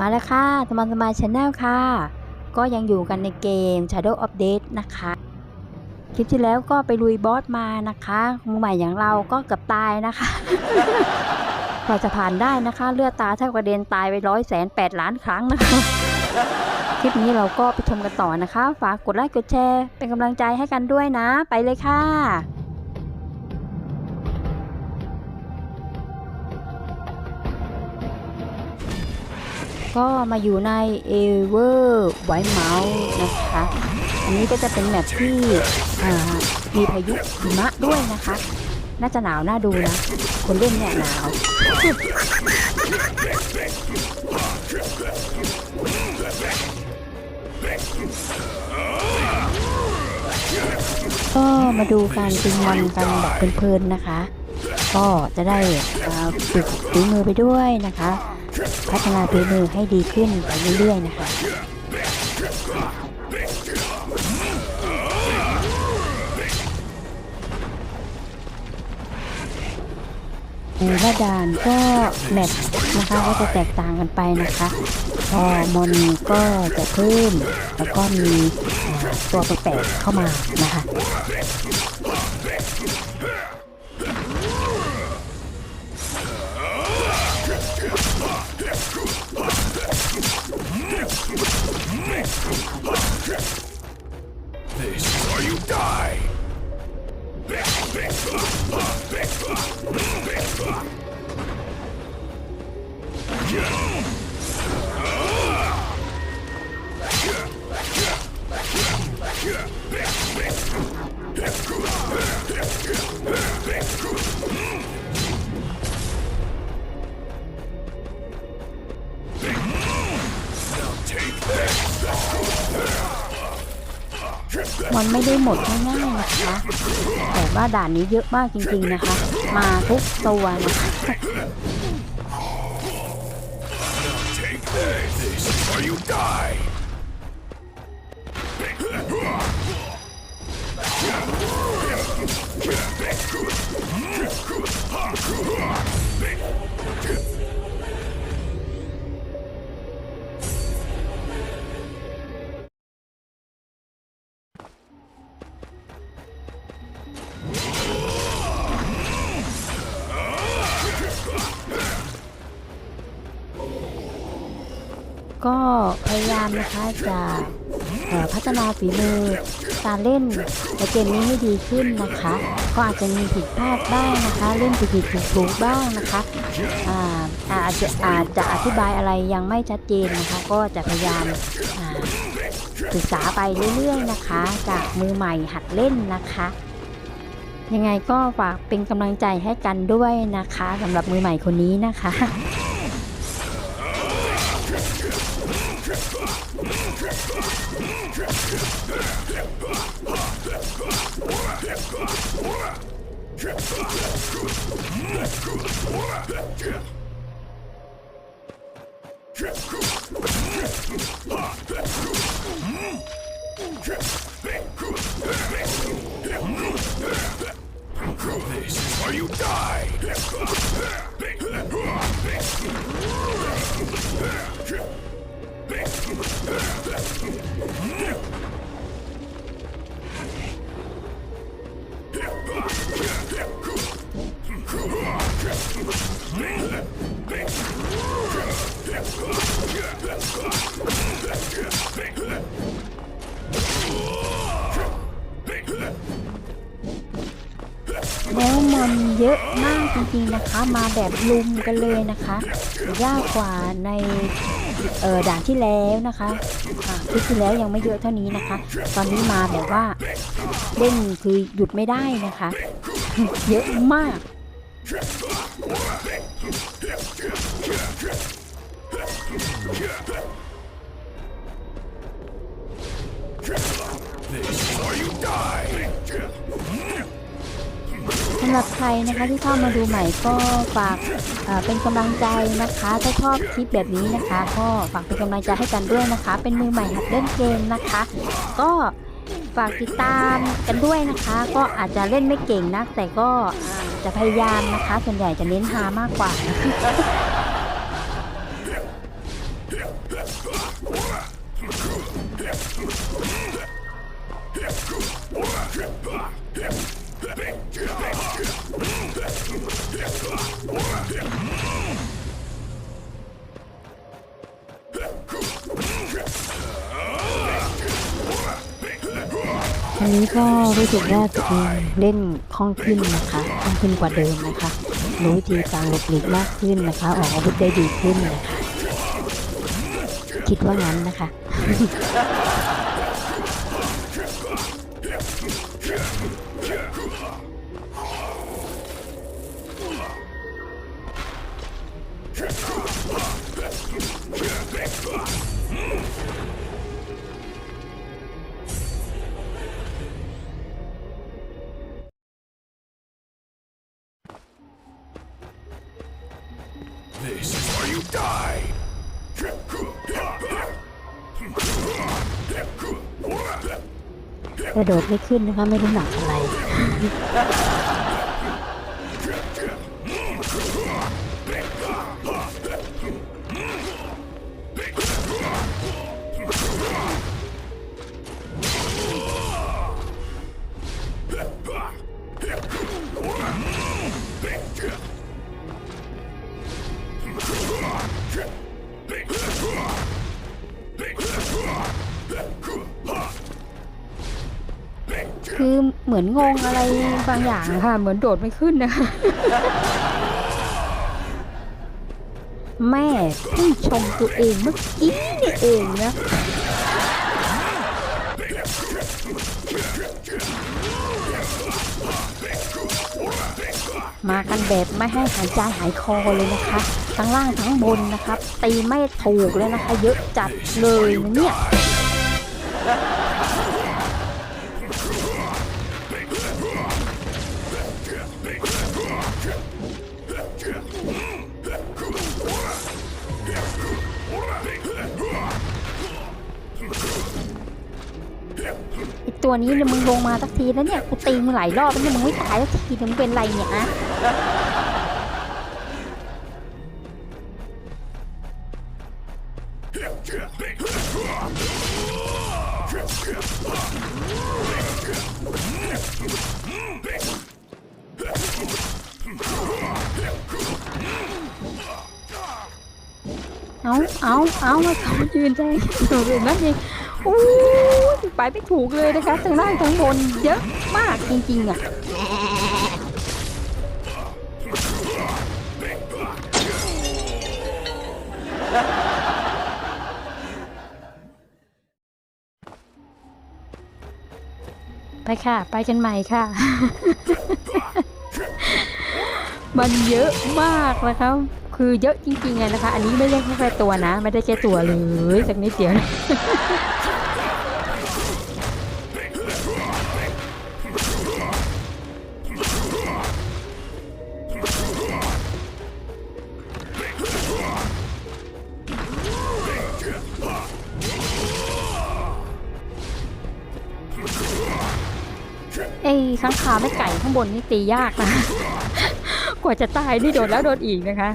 มาแล้วค่ะสมานสมาชาแนลค่ะ ก็ยังอยู่กันในเกม Shadow of Death นะคะ คลิปที่แล้วก็ไปลุยบอสมานะคะมือใหม่อย่างเราก็เกือบตายนะคะกว่าจะผ่านได้นะคะ เลือดตาแทบกระเด็นตายไปร้อยแสนแปดล้านครั้งนะคะ คลิปนี้เราก็ไปชมกันต่อนะคะ ฝากกดไลค์กดแชร์ เป็นกำลังใจให้กันด้วยนะ ไปเลยค่ะ ก็มาอยู่ในเอเวอร์ไวเมาส์นะคะ อันนี้ก็จะเป็นแมปที่มีพายุหิมะด้วยนะคะ น่าจะหนาวน่าดูนะ คนเล่นเนี่ยหนาวก็มาดูการตึงมันกันแบบเพลินๆนะคะ ก็จะได้ฝึกฝีมือไปด้วยนะคะ พัฒนาฝีมือให้ดีขึ้นไปเรื่อยๆนะคะแต่ละด่านก็แมปนะคะก็จะแตกต่างกันไปนะคะพอมอนก็จะเพิ่มแล้วก็มีตัวแปลกๆเข้ามานะคะ มันไม่ได้หมดง่ายๆนะคะ แต่ว่าด่านนี้เยอะมากจริงๆนะคะ มาทุกตัวนะคะ ก็พยายามนะคะจะพัฒนาฝีมือการเล่นในเกมนี้ให้ดีขึ้นนะคะ ก็อาจจะมีผิดพลาดบ้างนะคะ เล่นผิดๆถูกบ้างนะคะอ่าอาจจะอาจจะอธิบายอะไรยังไม่ชัดเจนนะคะ ก็จะพยายามศึกษาไปเรื่อยๆนะคะ จากมือใหม่หัดเล่นนะคะ ยังไงก็ฝากเป็นกำลังใจให้กันด้วยนะคะสำหรับมือใหม่คนนี้นะคะ This is you die! เยอะมากจริงๆนะคะ มาแบบลุมกันเลยนะคะยากกว่าในเออด่านที่แล้วนะคะอ่าคลิปที่แล้วยังไม่เยอะเท่านี้นะคะ ตอนนี้มาแบบว่าเล่นคือหยุดไม่ได้นะคะ เยอะมาก This is where you die! สำหรับใครนะคะที่เข้ามาดูใหม่ก็ฝากเป็นกำลังใจนะคะ ถ้าชอบคลิปแบบนี้นะคะ ก็ฝากเป็นกำลังใจให้กันด้วยนะคะ เป็นมือใหม่หัดเล่นเกมนะคะ ก็ฝากติดตามกันด้วยนะคะ ก็อาจจะเล่นไม่เก่งนัก แต่ก็จะพยายามนะคะ ส่วนใหญ่จะเน้นฮามากกว่า นี้ก็รู้สึกว่าตัวเองเล่นคล่องขึ้นนะคะคล่องขึ้นกว่าเดิมนะคะรู้วิธีการหลบหลีกมากขึ้นนะคะ ออกอาวุธได้ดีขึ้นนะคะคิดว่างั้นนะคะ Die! die. กระโดดไม่ขึ้นนะคะไม่รู้หนักอะไร มือนงงอะไรบางอย่างค่ะ เหมือนโดดไม่ขึ้นนะคะ แม่เพิ่ชมตัวเองเมื่อกี้นี่เองนะมากันแบบไม่ให้หายใจหายคอเลยนะคะ ทั้งล่างทั้งบนนะครับ ตีไม่ถูกเลยนะคะ เยอะจัดเลยนะเนี่ย ตัวนี้เนี่ยมึงลงมาสักทีแล้วเนี่ยกูตีมึงหลายรอบแล้วเนี่ยมึงไม่ตายสักทีเนี่ยมึงเป็นไรเนี่ยฮะเอาเอาเอามาเขายืนใจอยู่เลยนั่นเอง อ้ยไปไม่ถูกเลยนะคะทั้งล่างทั้งบนเยอะมากจริงๆอะไปค่ะ ไปกันใหม่ค่ะ มันเยอะมากนะคะคือเยอะจริงๆอะนะคะ อันนี้ไม่ได้แค่ตัวนะ ไม่ได้แค่ตัวเลย สักนิดเดียวนะ ข้างคาวไม่ไก่ข้างบนนี่ตียากนะ กว่าจะตายนี่โดนแล้วโดนอีกนะคะ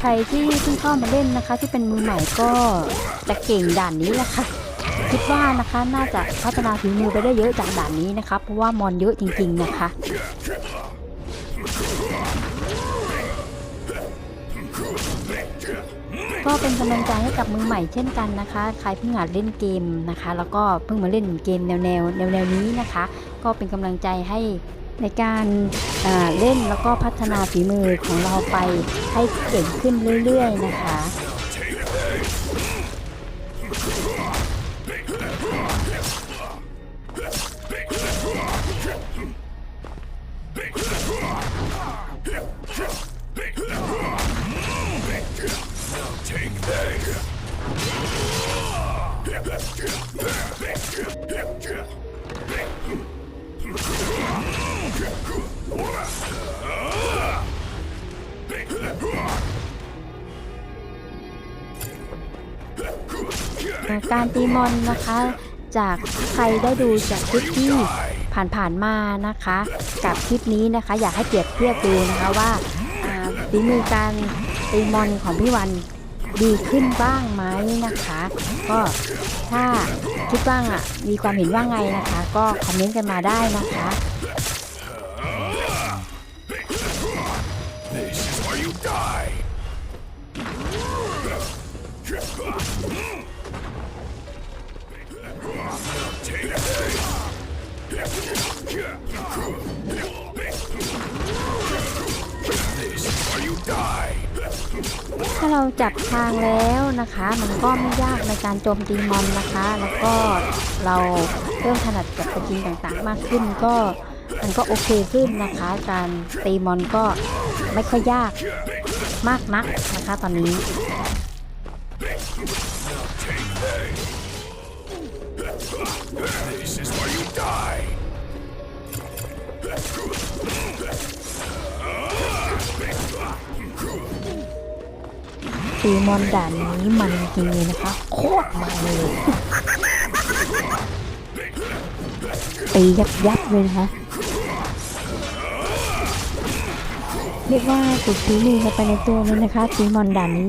ใครที่เพิ่งเข้ามาเล่นนะคะ ที่เป็นมือใหม่ก็จะเก่งด่านนี้แหละค่ะ คิดว่านะคะน่าจะพัฒนาฝีมือไปได้เยอะจากด่านนี้นะคะเพราะว่ามอนเยอะจริงๆนะคะก็เป็นกำลังใจให้กับมือใหม่เช่นกันนะคะ ใครเพิ่งหัดเล่นเกมนะคะ แล้วก็เพิ่งมาเล่นเกมแนวแนวแนวแนวนี้นะคะ ก็เป็นกำลังใจให้ในการอ่าเล่นแล้วก็พัฒนาฝีมือของเราไปให้เก่งขึ้นเรื่อย ๆ นะคะ การตีมอนนะคะ จากใครได้ดูจากคลิปที่ผ่านๆมานะคะ กับคลิปนี้นะคะ อยากให้เปรียบเทียบดูนะคะว่าฝีมือการตีมอนของพี่วันดีขึ้นบ้างไหมนะคะ ก็ถ้าคิดว่างอะมีความเห็นว่าไงนะคะ ก็คอมเมนต์กันมาได้นะคะ ถ้าเราจับทางแล้วนะคะ มันก็ไม่ยากในการโจมตีมอนนะคะ แล้วก็เราเริ่มถนัดกับสกินต่างๆ มากขึ้นก็มันก็โอเคขึ้นนะคะ การตีมอนก็ไม่ค่อยยากมากนักนะคะตอนนี้ This is where you die. ตีมอนด่านนี้มันจริงเลยนะคะ โคตรมันเลยตียับยับเลยนะคะเรียกว่าสุดฝีมือกันไปในตัวเลยนะคะตีมอนด่านนี้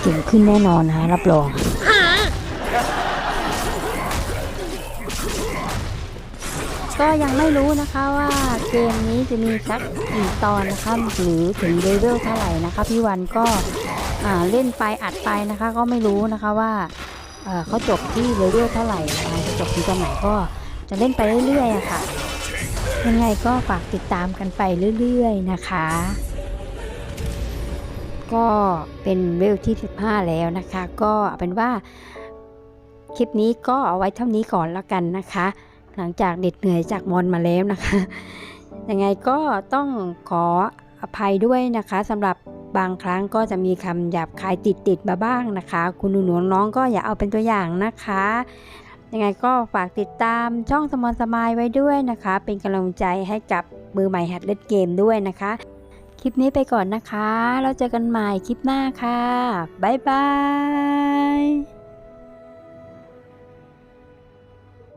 เก่งขึ้นแน่นอนนะคะรับรอง ก็ยังไม่รู้นะคะว่าเกมนี้จะมีสักกี่ตอนนะคะหรือถึงเลเวลเท่าไหร่นะคะพี่วันก็เล่นไปอัดไปนะคะ ก็ไม่รู้นะคะว่าเขาจบที่เลเวลเท่าไหร่จะจบที่ตอนไหนก็จะเล่นไปเรื่อยๆค่ะยังไงก็ฝากติดตามกันไปเรื่อยๆนะคะ ก็เป็นเวลที่ 15 แล้วนะคะ ก็เป็นว่าคลิปนี้ก็เอาไว้เท่านี้ก่อนแล้วกันนะคะ หลังจากเด็ดเหนื่อยจากมอนมาแล้วนะคะยังไงก็ต้องขออภัยด้วยนะคะสำหรับบางครั้งก็จะมีคำหยาบคายติดติดๆมาบ้างนะคะ คุณหนูๆน้องก็อย่าเอาเป็นตัวอย่างนะคะยังไงก็ฝากติดตามช่องสมอนสมายไว้ด้วยนะคะ เป็นกำลังใจให้กับมือใหม่หัดเล่นเกมด้วยนะคะ คลิปนี้ไปก่อนนะคะ แล้วเจอกันใหม่คลิปหน้าค่ะ บ๊ายบาย